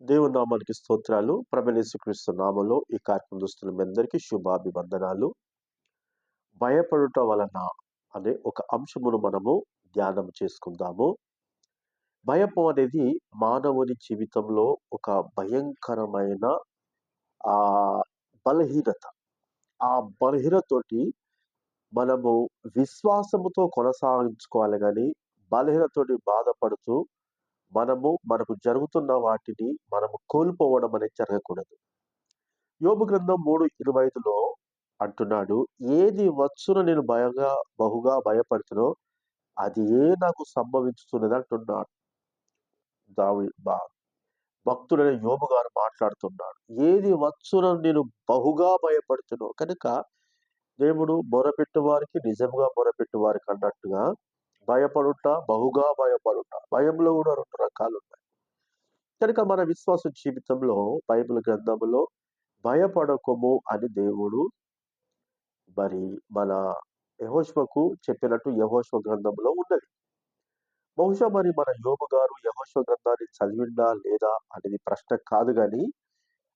దేవుని నామానికి స్తోత్రాలు. ప్రభలేసుక్రీస్తు నామంలో ఈ కార్యక్రమం చూస్తున్న మీ అందరికీ శుభాభివందనాలు. భయపడుట వలన అనే ఒక అంశమును మనము ధ్యానం చేసుకుందాము. భయము అనేది మానవుని జీవితంలో ఒక భయంకరమైన ఆ బలహీనత. ఆ బలహీనతోటి మనము విశ్వాసముతో కొనసాగించుకోవాలి కానీ బలహీనతోటి బాధపడుతూ మనము మనకు జరుగుతున్న వాటిని మనము కోల్పోవడం అనేది జరగకూడదు. యోబు గ్రంథం మూడు ఇరవై ఐదులో అంటున్నాడు ఏది వచ్చున నేను భయంగా బహుగా భయపడుతునో అది ఏ నాకు సంభవించుతున్నది అంటున్నాడు. దావి బా భక్తుడైన యోబు గారు మాట్లాడుతున్నాడు ఏది వచ్చున నేను బహుగా భయపడుతున్నో కనుక దేవుడు మొరపెట్టు వారికి నిజంగా మొరపెట్టు వారికి అన్నట్టుగా భయపడుట బహుగా భయపడుట. భయంలో కూడా రెండు రకాలు ఉన్నాయి కనుక మన విశ్వాస జీవితంలో బైబిల్ గ్రంథంలో భయపడకము అని దేవుడు మరి మన యహోష్వకు చెప్పినట్టు యహోష్వ గ్రంథంలో ఉన్నది. బహుశా మరి మన యోబు గారు యహోష్వ గ్రంథాన్ని చదివిందా లేదా అనేది ప్రశ్న కాదు కానీ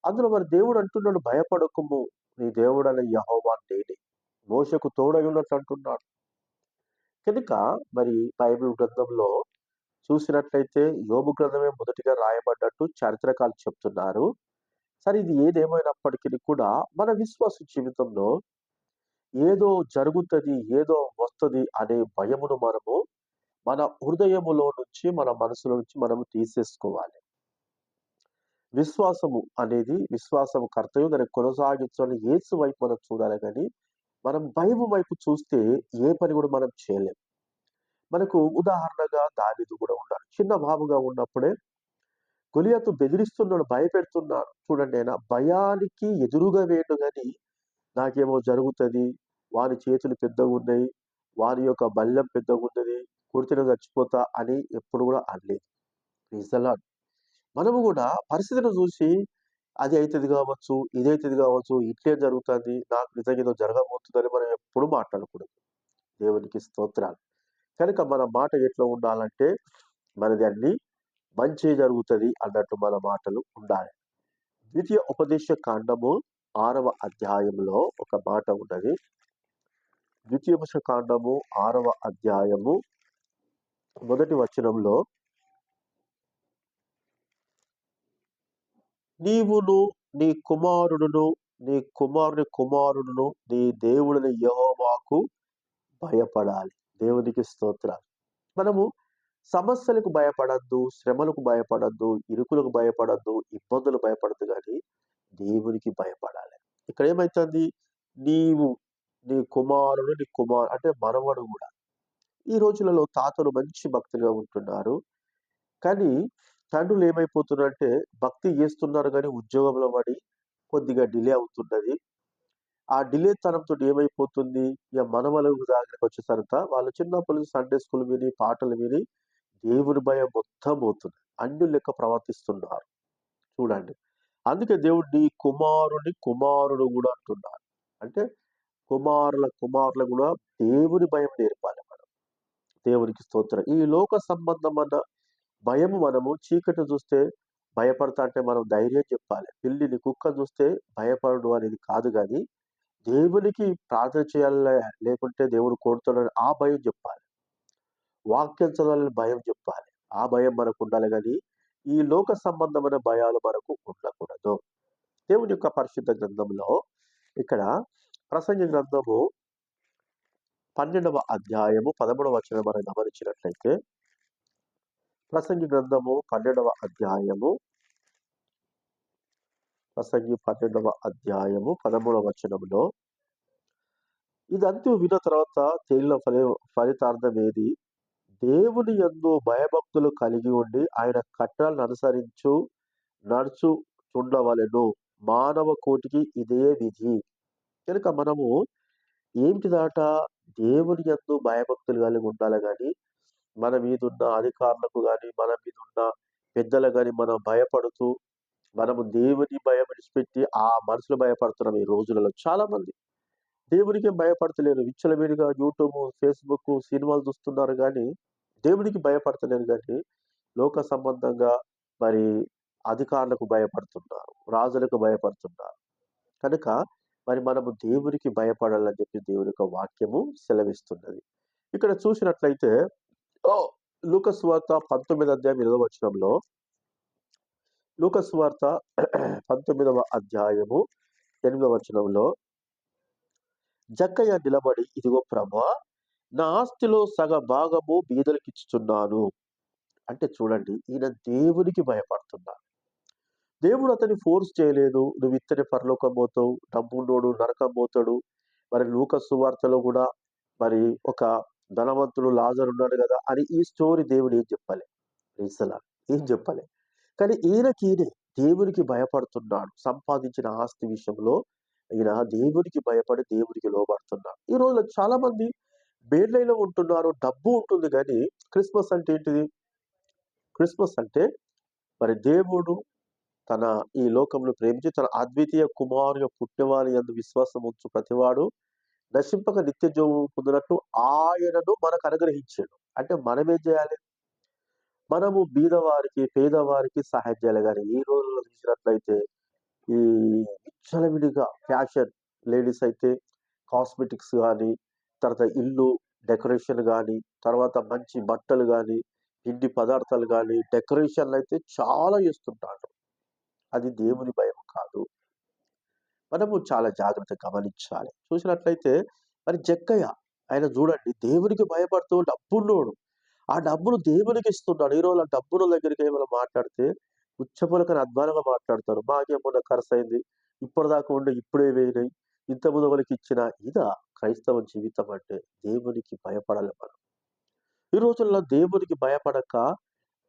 అందులో మరి దేవుడు అంటున్నాడు భయపడకము నీ దేవుడైన యహోవా నేనే. మోసకు తోడై ఉన్నట్టు అంటున్నాడు. కనుక మరి బైబిల్ గ్రంథంలో చూసినట్లయితే యోబు గ్రంథమే మొదటిగా రాయబడ్డట్టు చరిత్రకాలు చెప్తున్నారు. సరే ఇది ఏదేమైనప్పటికీ కూడా మన విశ్వాస జీవితంలో ఏదో జరుగుతుంది ఏదో వస్తుంది అనే భయమును మనము మన హృదయములో నుంచి మన మనసులో నుంచి మనము తీసేసుకోవాలి. విశ్వాసము అనేది విశ్వాసము కర్తవ్యం దాన్ని కొనసాగించాలని ఏసు వైపు మనం చూడాలి కానీ మనం భయము వైపు చూస్తే ఏ పని కూడా మనం చేయలేము మనకు ఉదాహరణగా దావిదు కూడా ఉన్నాడు. చిన్న బాబుగా ఉన్నప్పుడే గొలియాతు బెదిరిస్తున్నాడు భయపెడుతున్నాడు. చూడండి ఆయన భయానికి ఎదురుగా వేయండు కానీ నాకేమో జరుగుతుంది. వారి చేతులు పెద్దగా ఉన్నాయి. వారి యొక్క బల్యం పెద్దగా ఉన్నది. కుడితిన చచ్చిపోతా అని ఎప్పుడు కూడా అనలేదు. రీజలాడ్ మనము కూడా పరిస్థితిని చూసి అది అవుతుంది కావచ్చు ఇది అవుతుంది కావచ్చు ఇట్లే జరుగుతుంది నాకు నిజంగా ఏదో జరగబోతుందని మనం ఎప్పుడు మాట్లాడకూడదు. దేవునికి స్తోత్రాలు. కనుక మన మాట ఎట్లా ఉండాలంటే మనది అన్ని మంచి జరుగుతుంది అన్నట్టు మన మాటలు ఉండాలి. ద్వితీయ ఉపదేశ కాండము ఆరవ అధ్యాయంలో ఒక మాట ఉన్నది. ద్వితీయ కాండము ఆరవ అధ్యాయము మొదటి వచనంలో నీవును నీ కుమారుడును నీ కుమారుని కుమారుడును నీ దేవుడిని యహోవాకు భయపడాలి. దేవునికి స్తోత్రాలు. మనము సమస్యలకు భయపడద్దు శ్రమలకు భయపడద్దు ఇరుకులకు భయపడద్దు ఇబ్బందులు భయపడద్దు కానీ దేవునికి భయపడాలి. ఇక్కడ ఏమవుతుంది నీవు నీ కుమారుడు నీ కుమారు అంటే మనవడు కూడా. ఈ రోజులలో తాతలు మంచి భక్తిగా ఉంటున్నారు. కానీ తండ్రులు ఏమైపోతున్నారంటే భక్తి చేస్తున్నారు కానీ ఉద్యోగంలో పడి కొద్దిగా డిలే అవుతున్నది. ఆ డిలే తనంతో ఏమైపోతుంది? ఇక మనమలకు దగ్గరకు వచ్చేసరిత వాళ్ళు చిన్నప్పటి నుంచి సండే స్కూల్ విని పాటలు విని దేవుని భయం మొత్తం పోతుంది. అన్ని లెక్క ప్రవర్తిస్తున్నారు. చూడండి. అందుకే దేవుడు నీ కుమారుని కుమారుడు కూడా అంటున్నారు. అంటే కుమారుల కుమారులు కూడా దేవుని భయం నేర్పాలి మనం. దేవునికి స్తోత్రం. ఈ లోక సంబంధమైన భయము మనము చీకటి చూస్తే భయపడతా అంటే మనం ధైర్యం చెప్పాలి. పిల్లిని కుక్క చూస్తే భయపడు అనేది కాదు కానీ దేవునికి ప్రార్థన చేయాలి లేకుంటే దేవుడు కోరుతాడని ఆ భయం చెప్పాలి. వాక్యం చదవాలని భయం చెప్పాలి. ఆ భయం మనకు ఉండాలి కానీ ఈ లోక సంబంధమైన భయాలు మనకు ఉండకూడదు. దేవుని యొక్క పరిశుద్ధ గ్రంథంలో ఇక్కడ ప్రసంగ గ్రంథము పన్నెండవ అధ్యాయము పదమూడవ వచనం మనం గమనించినట్లయితే ప్రసంగి గ్రంథము పన్నెండవ అధ్యాయము. ప్రసంగి పన్నెండవ అధ్యాయము పదమూడవ వచనంలో ఇదంతా విన్న తర్వాత తేలిన ఫలి ఫలితార్థం ఏది? దేవుని యందు భయభక్తులు కలిగి ఉండి ఆయన కట్టలను అనుసరించు నడుచు చుండవలెను మానవ కోటికి ఇదే విధి. కనుక మనము ఏంటిదాట దేవుని యందు భయభక్తులు కలిగి ఉండాలి కానీ మన మీద ఉన్న అధికారులకు కానీ మన మీద ఉన్న పెద్దలకు కానీ మనం భయపడుతూ మనము దేవుని భయం విడిచిపెట్టి ఆ మనసులు భయపడుతున్నాం ఈ రోజులలో చాలా మంది దేవునికి భయపడతలేరు. విచ్చలవిడిగా యూట్యూబ్ ఫేస్బుక్ సినిమాలు చూస్తున్నారు కానీ దేవునికి భయపడతలేరు కానీ లోక సంబంధంగా మరి అధికారులకు భయపడుతున్నారు రాజులకు భయపడుతున్నారు. కనుక మరి మనము దేవునికి భయపడాలని చెప్పి దేవుని యొక్క వాక్యము సెలవిస్తున్నది. ఇక్కడ చూసినట్లయితే లూకస్ వార్త పంతొమ్మిది అధ్యాయం ఇరవై వచనంలో. లూకస్ వార్త పంతొమ్మిదవ అధ్యాయము ఎనిమిదవ వచనంలో. జక్కయ్య నిలబడి ఇదిగో ప్రభా నా ఆస్తిలో సగ భాగము బీదలకిచ్చుచున్నాను అంటే చూడండి ఈయన దేవునికి భయపడుతున్నాడు. దేవుడు అతని ఫోర్స్ చేయలేదు. నువ్వు ఇత్తని పరలోకం పోతావు. డబ్బున్నోడు నరకం పోతాడు. మరి లూకస్ వార్తలో కూడా మరి ఒక ధనవంతుడు లాజర్ ఉన్నాడు కదా అని ఈ స్టోరీ దేవుడు ఏం చెప్పాలి? రీసలా ఏం చెప్పాలి? కానీ ఈయనకి ఈయనే దేవునికి భయపడుతున్నాడు. సంపాదించిన ఆస్తి విషయంలో ఈయన దేవునికి భయపడి దేవునికి లోబడుతున్నాడు. ఈ రోజు చాలా మంది బేడ్లైలో ఉంటున్నారు డబ్బు ఉంటుంది కానీ క్రిస్మస్ అంటే ఏంటిది? క్రిస్మస్ అంటే మరి దేవుడు తన ఈ లోకంలో ప్రేమించి తన అద్వితీయ కుమారు పుట్టినవారి అందు విశ్వాసం ఉంచు ప్రతివాడు నశింపక నిత్య జీవం పొందినట్టు ఆయనను మనకు అనుగ్రహించాడు. అంటే మనం ఏం చేయాలి? మనము బీదవారికి పేదవారికి సహాయం చేయాలి. కానీ ఈ రోజుల్లో చూసినట్లయితే ఈ విచ్చలవిడిగా ఫ్యాషన్ లేడీస్ అయితే కాస్మెటిక్స్ కానీ తర్వాత ఇల్లు డెకరేషన్ కానీ తర్వాత మంచి బట్టలు కానీ పిండి పదార్థాలు కానీ డెకరేషన్లు అయితే చాలా చేస్తుంటారు. అది దేవుని భయం కాదు. మనము చాలా జాగ్రత్త గమనించాలి. చూసినట్లయితే మరి జక్కయ్య ఆయన చూడండి దేవునికి భయపడుతూ డబ్బున్నోడు ఆ డబ్బును దేవునికి ఇస్తున్నాడు. ఈ రోజు డబ్బుల దగ్గరికి ఏమైనా మాట్లాడితే ఉచ్చపలకని అద్భుతంగా మాట్లాడతారు. మాకేమన్నా ఖర్చు అయింది ఇప్పటిదాకా ఉండే ఇప్పుడే వేయినాయి ఇంత ముందు ఇచ్చిన ఇదా క్రైస్తవ జీవితం అంటే దేవునికి భయపడాలి మనం. ఈ రోజుల్లో దేవునికి భయపడక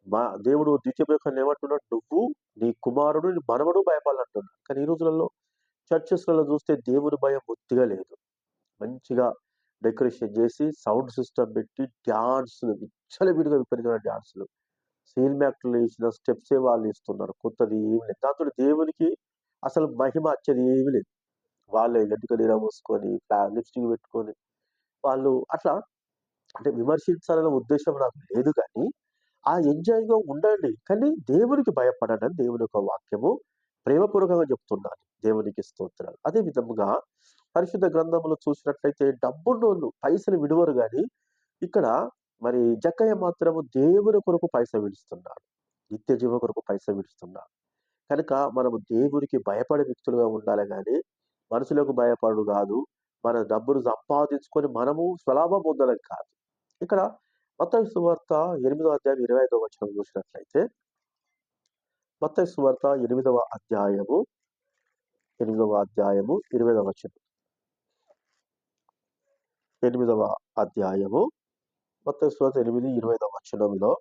మా దేవుడు ద్వితీయ ఏమంటున్నాడు? నువ్వు నీ కుమారుడు నీ మనవడు భయపడాలంటున్నాడు. కానీ ఈ రోజులలో చర్చెస్లలో చూస్తే దేవుని భయం బొత్తిగా లేదు. మంచిగా డెకరేషన్ చేసి సౌండ్ సిస్టమ్ పెట్టి డ్యాన్సులు విచ్చలవిడిగా విపరీతమైన డ్యాన్సులు. సీల్ యాక్టర్లు వేసిన స్టెప్సే వాళ్ళు ఇస్తున్నారు కొత్తది ఏమి లేదు. దాంతో దేవునికి అసలు మహిమ వచ్చేది ఏమి లేదు. వాళ్ళే ఎంటుకలు మూసుకొని లిప్స్టిక్ పెట్టుకొని వాళ్ళు అట్లా అంటే విమర్శించాలనే ఉద్దేశం నాకు లేదు కానీ ఆ ఎంజాయ్గా ఉండండి. కానీ దేవునికి భయపడండి దేవుని యొక్క వాక్యము ప్రేమపూర్వకంగా చెప్తున్నాను. దేవునికి స్తోత్రాలు. అదే విధముగా పరిశుద్ధ గ్రంథంలో చూసినట్లయితే డబ్బున్నోళ్ళు పైసలు విడువరు కానీ ఇక్కడ మరి జక్కయ్య మాత్రము దేవుని కొరకు పైస విడుస్తున్నాడు. నిత్య జీవ కొరకు పైస విడుస్తున్నాడు. కనుక మనము దేవునికి భయపడే వ్యక్తులుగా ఉండాలి కానీ మనుషులకు భయపడు కాదు. మన డబ్బును సంపాదించుకొని మనము స్వలాభం పొందడం కాదు. ఇక్కడ మత సువార్త ఎనిమిదవ అధ్యాయం ఇరవై ఐదవ వచనం చూసినట్లయితే మత సువార్త ఎనిమిదవ అధ్యాయము ఎనిమిదవ అధ్యాయము ఇరవైదవ వచనం. ఎనిమిదవ అధ్యాయము మొత్తం సువార్త ఎనిమిది ఇరవైదవ వచనంలో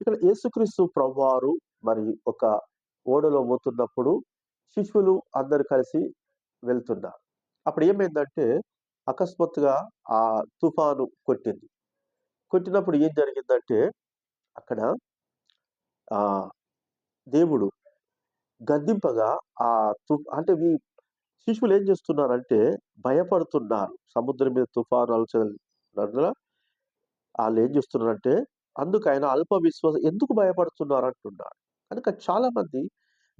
ఇక్కడ యేసుక్రీస్తు ప్రభువారు మరి ఒక ఓడలో పోతున్నప్పుడు శిశువులు అందరు కలిసి వెళ్తున్నారు. అప్పుడు ఏమైందంటే అకస్మాత్తుగా ఆ తుఫాను కొట్టింది. కొట్టినప్పుడు ఏం జరిగిందంటే అక్కడ ఆ దేవుడు గద్దింపగా ఆ తు అంటే మీ శిశువులు ఏం చేస్తున్నారంటే భయపడుతున్నారు. సముద్రం మీద తుఫాను అలచల వాళ్ళు ఏం చేస్తున్నారంటే అందుకు ఆయన అల్ప విశ్వాసం ఎందుకు భయపడుతున్నారు అంటున్నాడు కనుక చాలా మంది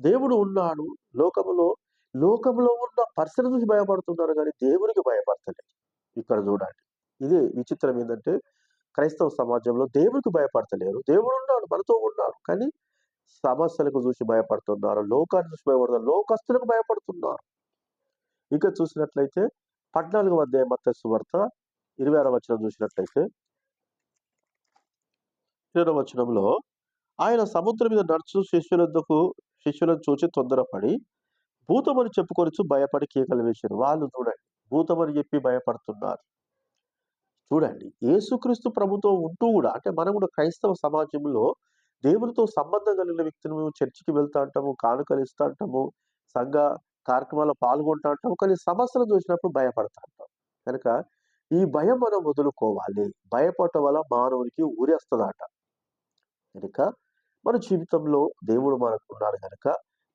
దేవుడు ఉన్నాడు లోకములో లోకంలో ఉన్న పరిస్థితి చూసి భయపడుతున్నారు కానీ దేవునికి భయపడతలేదు. ఇక్కడ చూడండి. ఇదే విచిత్రం ఏంటంటే క్రైస్తవ సమాజంలో దేవుడికి భయపడతలేరు. దేవుడు ఉన్నాడు మనతో ఉన్నాడు. కానీ సమస్యలకు చూసి భయపడుతున్నారు లోకాన్ని చూసి భయపడుతున్నారు లోకస్తులకు భయపడుతున్నారు. ఇంకా చూసినట్లయితే పద్నాలుగు అధ్యాయం మత్త సువార్త ఇరవై ఆరో వచనం చూసినట్లయితే ఇరవై వచనంలో ఆయన సముద్రం మీద నడుచు శిష్యులందుకు శిష్యులను చూసి తొందరపడి భూతమని చెప్పుకొనొచ్చు భయపడి కేకలు వేశారు వాళ్ళు చూడండి భూతమని చెప్పి భయపడుతున్నారు. చూడండి యేసుక్రీస్తు ప్రభుత్వం ఉంటూ కూడా అంటే మనం కూడా క్రైస్తవ సమాజంలో దేవునితో సంబంధం కలిగిన వ్యక్తులను చర్చికి వెళ్తా అంటాము కానుకలు ఇస్తా అంటాము సంఘ కార్యక్రమాల్లో పాల్గొంటా అంటాము కానీ సమస్యలు చూసినప్పుడు భయపడతా అంటాం. కనుక ఈ భయం మనం వదులుకోవాలి. భయపడటం వల్ల మానవునికి ఊరేస్తుందట. కనుక మన జీవితంలో దేవుడు మనకు ఉన్నాడు కనుక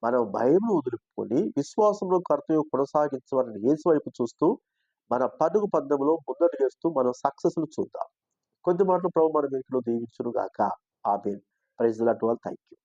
మనం భయంను వదులుకొని విశ్వాసంలో కర్తవ్యం కొనసాగించమని ఏసు వైపు చూస్తూ మన పండుగ పందెంలో ముందడుగేస్తూ మనం సక్సెస్లు చూద్దాం. కొద్ది మాటలు ప్రభు మన వెనుకలో దీవించును గాక praise the lord to all. Thank you.